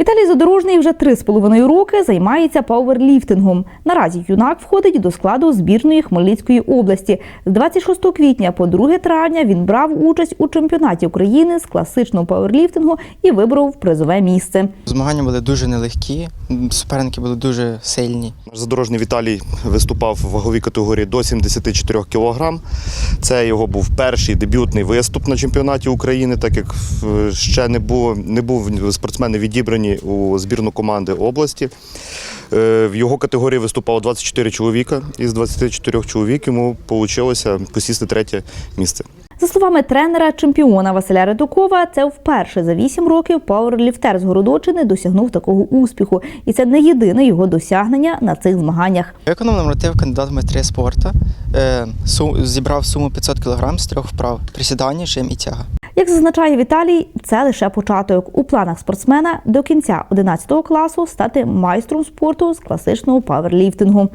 Віталій Задорожний вже три з половиною роки займається пауерліфтингом. Наразі юнак входить до складу збірної Хмельницької області. З 26 квітня по 2 травня він брав участь у чемпіонаті України з класичного пауерліфтингу і виборов призове місце. Змагання були дуже нелегкі, суперники були дуже сильні. Задорожний Віталій виступав в ваговій категорії до 74 кг. Це його був перший дебютний виступ на чемпіонаті України, так як е, ще не було, не був спортсмени відібрані у збірну команди області. Е, В його категорії виступало 24 чоловіка. Із 24 чоловік йому вийшло посісти третє місце. За словами тренера чемпіона Василя Редукова, це вперше за 8 років пауерліфтер з Городочини досягнув такого успіху, і це не єдине його досягнення на цих змаганнях. Виконав норматив кандидат в майстри спорту, е, су- зібрав суму 500 кг з трьох вправ присідання, жим і тяга. Як зазначає Віталій, це лише початок. У планах спортсмена до кінця 11 класу стати майстром спорту з класичного паверліфтингу.